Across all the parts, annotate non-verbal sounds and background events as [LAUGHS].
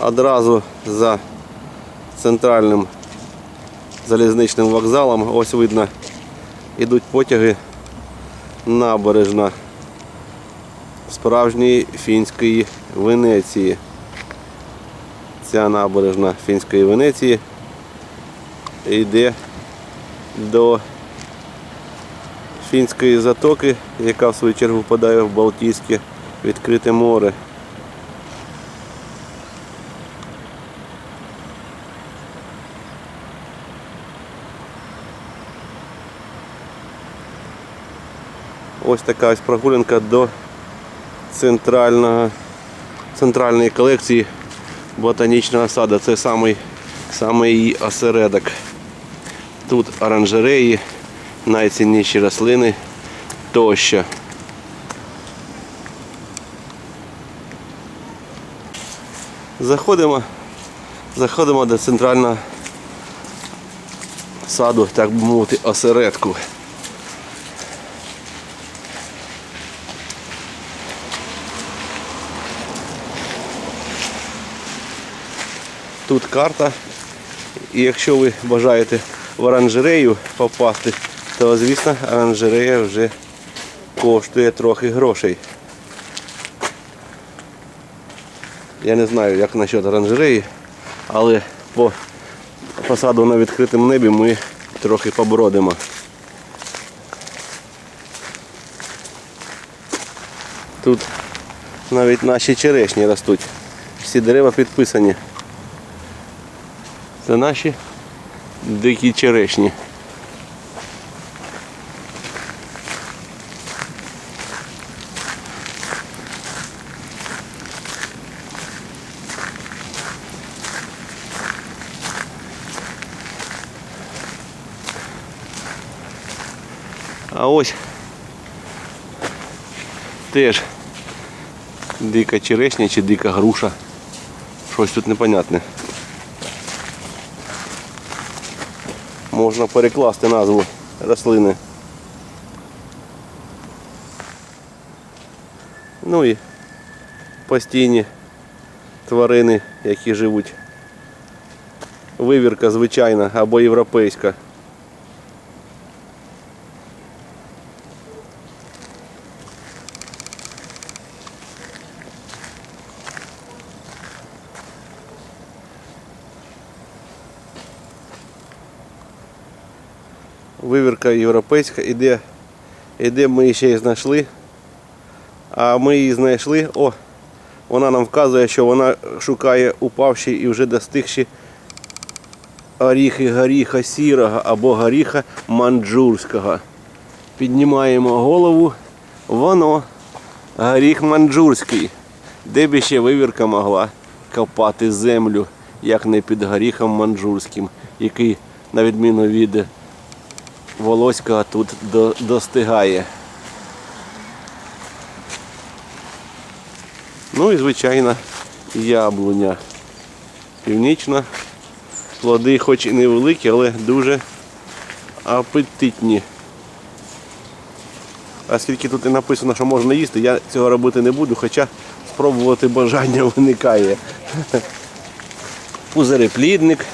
Одразу за центральним залізничним вокзалом, ось видно, йдуть потяги набережна справжньої фінської Венеції. Ця набережна фінської Венеції йде до фінської затоки, яка в свою чергу впадає в Балтійське відкрите море. Ось така ось прогулянка до центрального, центральної колекції ботанічного саду. Це самий, самий її осередок. Тут оранжереї, найцінніші рослини тощо. Заходимо, заходимо до центрального саду, так би мовити, осередку. Тут карта. І якщо ви бажаєте в оранжерею попасти, то звісно оранжерея вже коштує трохи грошей. Я не знаю, як насчет оранжереї, але по посаду на відкритому небі ми трохи побродимо. Тут навіть наші черешні ростуть. Всі дерева підписані. Це наші дикі черешні. А ось теж дика черешня чи дика груша. Щось тут непонятне. Можна перекласти назву рослини. Ну і постійні тварини, які живуть. Вивірка звичайна або європейська. Вивірка європейська, і де, і де ми її ще й знайшли. А ми її знайшли. О, вона нам вказує, що вона шукає упавші і вже достигші оріхи горіха сірого або горіха манджурського. Піднімаємо голову, воно горіх манджурський. Де б ще вивірка могла копати землю, як не під горіхом манджурським, який, на відміну від Волоська тут до, достигає. Ну і звичайно яблуня. Північна. Плоди хоч і невеликі, але дуже апетитні. А скільки тут і написано, що можна їсти, я цього робити не буду, хоча спробувати бажання виникає. Пузиреплідник.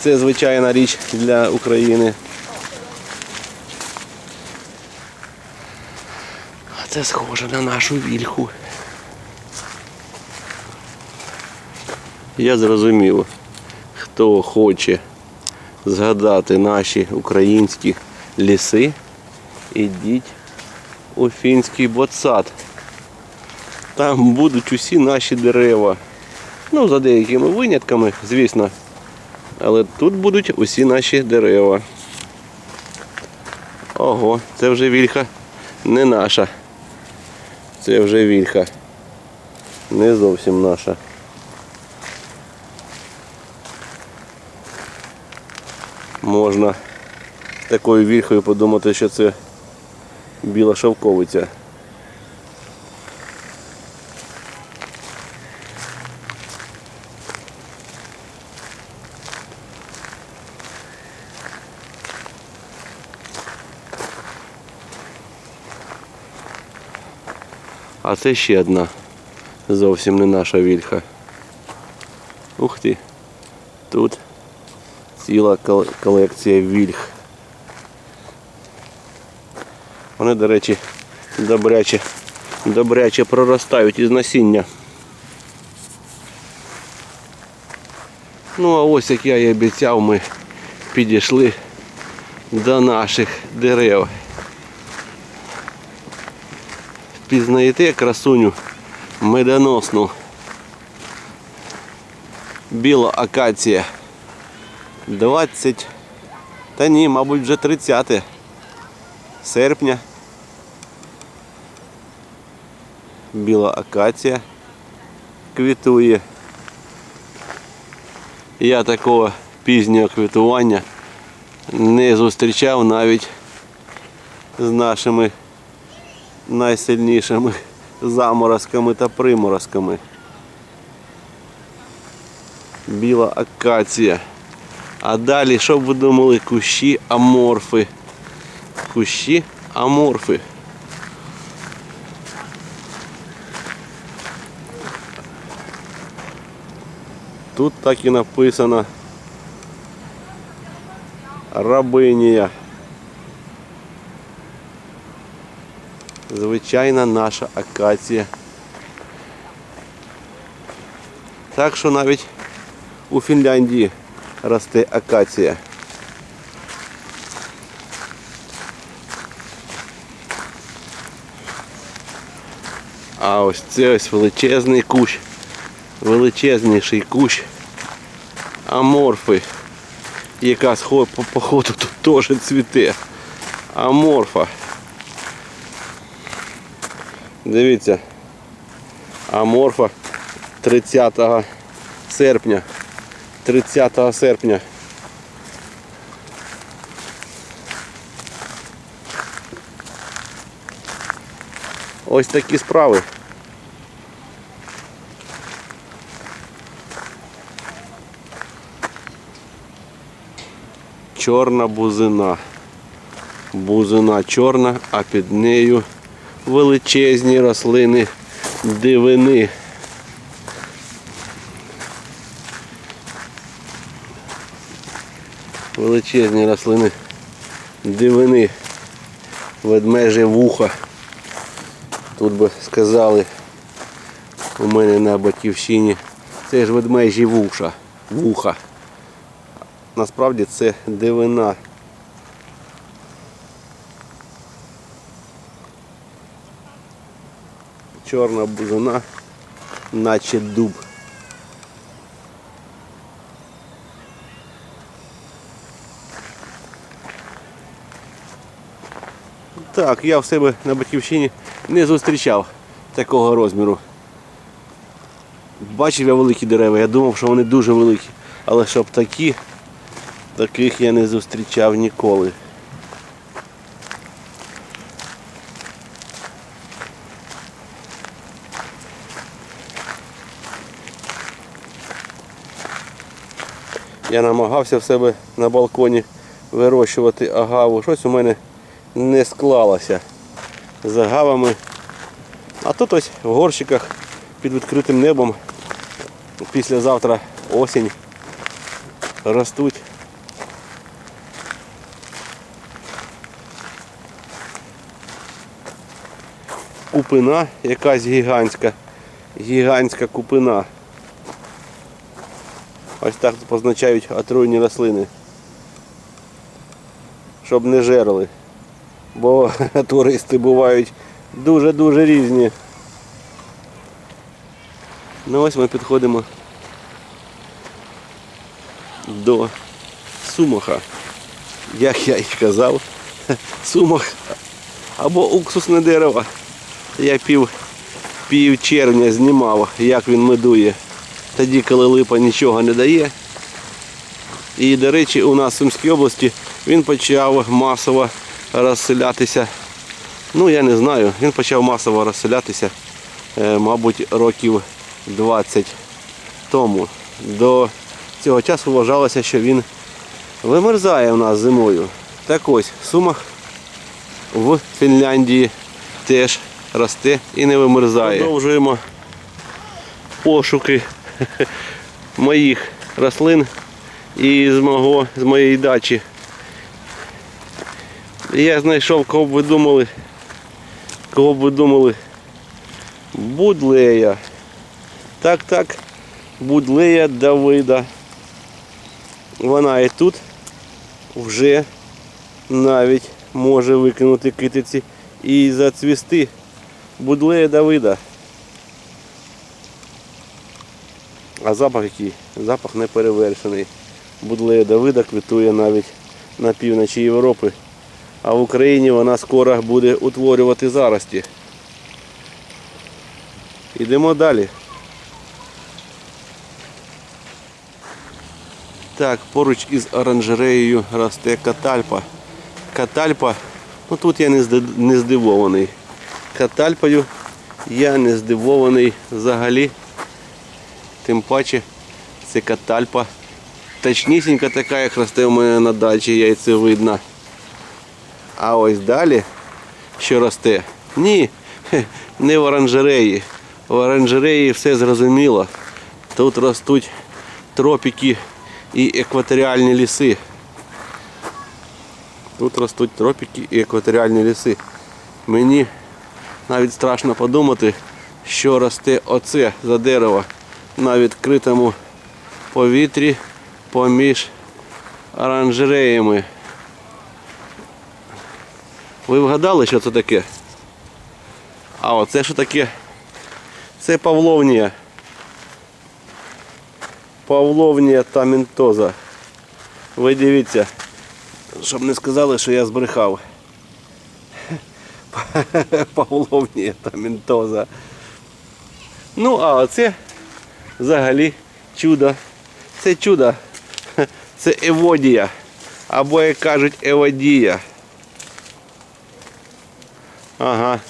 Це звичайна річ для України. Це схоже на нашу вільху. Я зрозумів, хто хоче згадати наші українські ліси, ідіть у фінський ботсад. Там будуть усі наші дерева. Ну, за деякими винятками, звісно. Але тут будуть усі наші дерева. Ого, це вже вільха не наша. Це вже вільха. Не зовсім наша. Можна такою вільхою подумати, що це біла шовковиця. Це ще одна зовсім не наша вільха. Ух ти. Тут ціла колекція вільх. Вони, до речі, добряче, добряче проростають із насіння. Ну а ось як я і обіцяв, ми підійшли до наших дерев. Пізнаєте красуню медоносну. Біла акація. 20. Та ні, мабуть, вже 30 серпня. Біла акація квітує. Я такого пізнього квітування не зустрічав навіть з нашими найсильнішими заморозками та приморозками. Біла акація. А далі, що б ви думали, кущі аморфи. Кущі аморфи. Тут так і написано рабинія. Звичайна наша акація. Так що навіть у Фінляндії росте акація. А ось це ось величезний кущ, величезніший кущ аморфи, яка походу тут теж цвіте. Аморфа. Дивіться. Аморфа 30 серпня. 30 серпня. Ось такі справи. Чорна бузина. Бузина чорна, а під нею величезні рослини дивини. Величезні рослини дивини. Ведмеже вуха. Тут би сказали у мене на батьківщині. Це ж ведмежі вуша. Вуха. Насправді це дивина. Чорна бузина, наче дуб. Так, я в себе на батьківщині не зустрічав такого розміру. Бачив я великі дерева, я думав, що вони дуже великі. Але щоб такі, таких я не зустрічав ніколи. Я намагався в себе на балконі вирощувати агаву. Щось у мене не склалося з агавами. А тут ось в горщиках під відкритим небом післязавтра осінь ростуть. Купина якась гігантська. Гігантська купина. Ось так позначають отруйні рослини. Щоб не жерли. Бо [LAUGHS] туристи бувають дуже-дуже різні. Ну ось ми підходимо до сумаха. Як я і казав, [LAUGHS] сумах або уксусне дерево. Я пів, пів червня знімав, як він медує. Тоді, коли липа нічого не дає. І, до речі, у нас в Сумській області він почав масово розселятися. Ну, я не знаю, він почав масово розселятися, е, мабуть, років 20 тому. До цього часу вважалося, що він вимерзає у нас зимою. Так ось, сумах в Фінляндії теж росте і не вимерзає. Продовжуємо пошуки [LAUGHS] моїх рослин і з, мого, з моєї дачі. Я знайшов, кого б ви думали, кого б ви думали, будлея. Так, так, будлея Давида. Вона і тут вже навіть може викинути китиці і зацвісти. Будлея Давида. А запах який? Запах неперевершений. Будлея Давида квітує навіть на півночі Європи. А в Україні вона скоро буде утворювати зарості. Йдемо далі. Так, поруч із оранжереєю росте катальпа. Катальпа, ну тут я не не здивований. Катальпою я не здивований взагалі. Тим паче це катальпа. Точнісінька така, як росте у мене на дачі, яйце видно. А ось далі, що росте? Ні, не в оранжереї. В оранжереї все зрозуміло. Тут ростуть тропіки і екваторіальні ліси. Тут ростуть тропіки і екваторіальні ліси. Мені навіть страшно подумати, що росте оце за дерево на відкритому повітрі поміж оранжереями. Ви вгадали, що це таке? А оце що таке? Це павловнія. Павловнія та ментоза. Ви дивіться, щоб не сказали, що я збрехав. [LAUGHS] Павловнія та ментоза. Ну, а оце взагалі чудо. Це чудо. [LAUGHS] Це еводія. Або, як кажуть, еводія. Ага.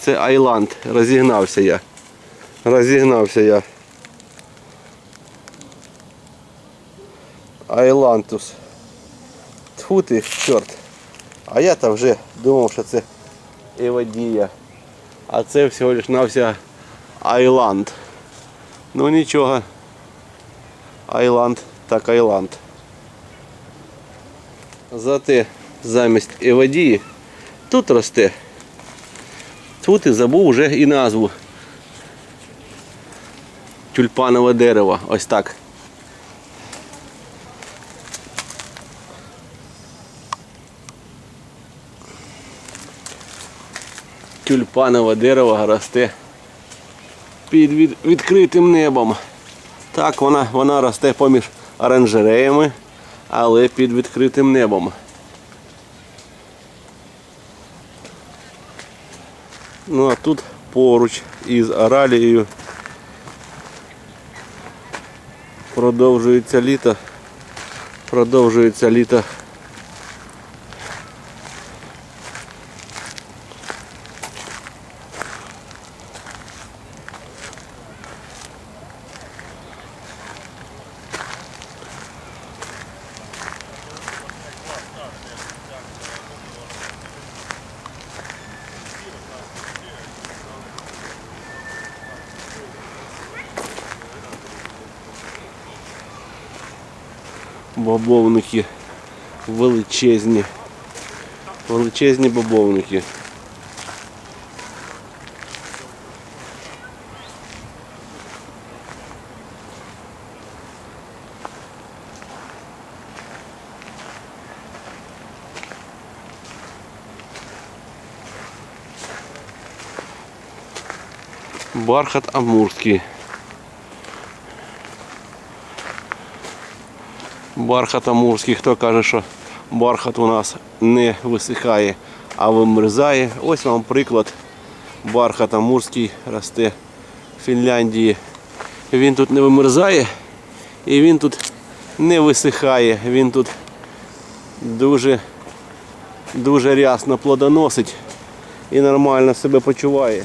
Це Айланд. Розігнався я. Розігнався я. Айлантус. Тьфу ти, чорт. А я там вже думав, що це Евадія. А це всього лиш нався Айланд. Ну нічого. Айланд так Айланд. Зате замість Евадії тут росте. Тут і забув вже і назву. Тюльпанове дерево. Ось так. Тюльпанове дерево росте під від- відкритим небом. Так, вона, вона росте поміж оранжереями, але під відкритим небом. Ну а тут поруч із оралією продовжується літо. Продовжується літо. Бобовники величезні. Величезні бобовники. Бархат амурський. Бархат амурський, хто каже, що бархат у нас не висихає, а вимерзає. Ось вам приклад. Бархат амурський росте в Фінляндії. Він тут не вимерзає і він тут не висихає. Він тут дуже, дуже рясно плодоносить і нормально себе почуває.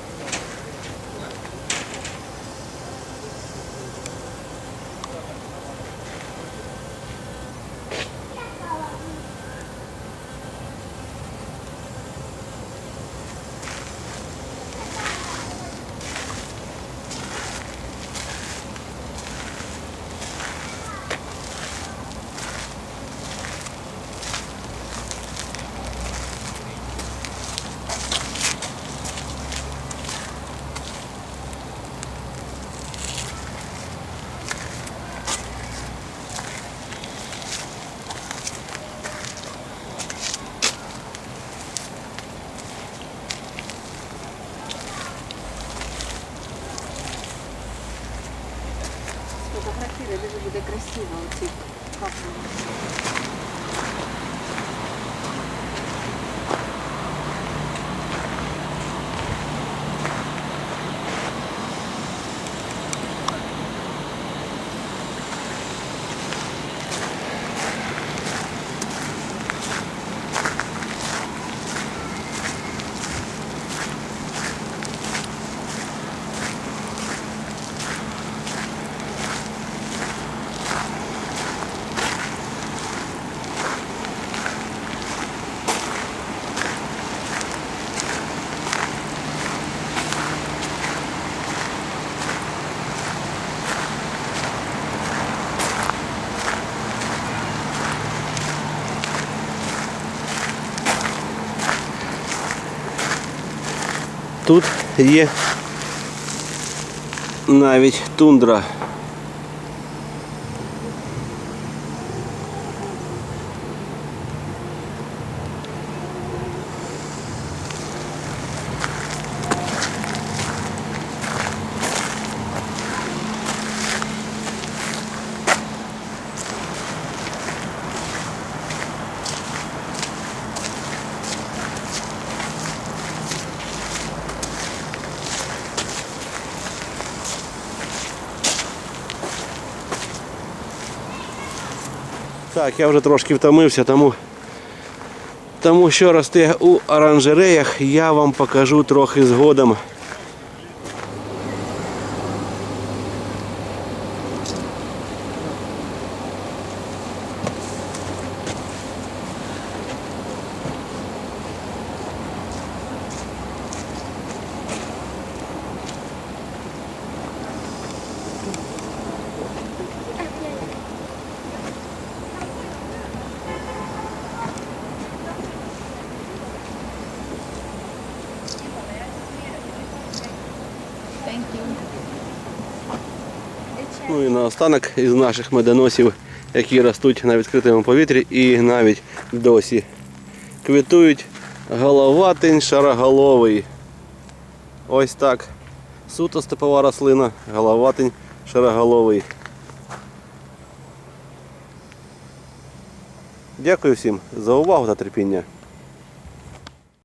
Тут є навіть тундра. Так, я вже трошки втомився, тому, тому що росте у оранжереях, я вам покажу трохи згодом. Ну і наостанок із наших медоносів, які ростуть на відкритому повітрі і навіть досі квітують головатень шароголовий. Ось так. Суто степова рослина, головатень шароголовий. Дякую всім за увагу та терпіння.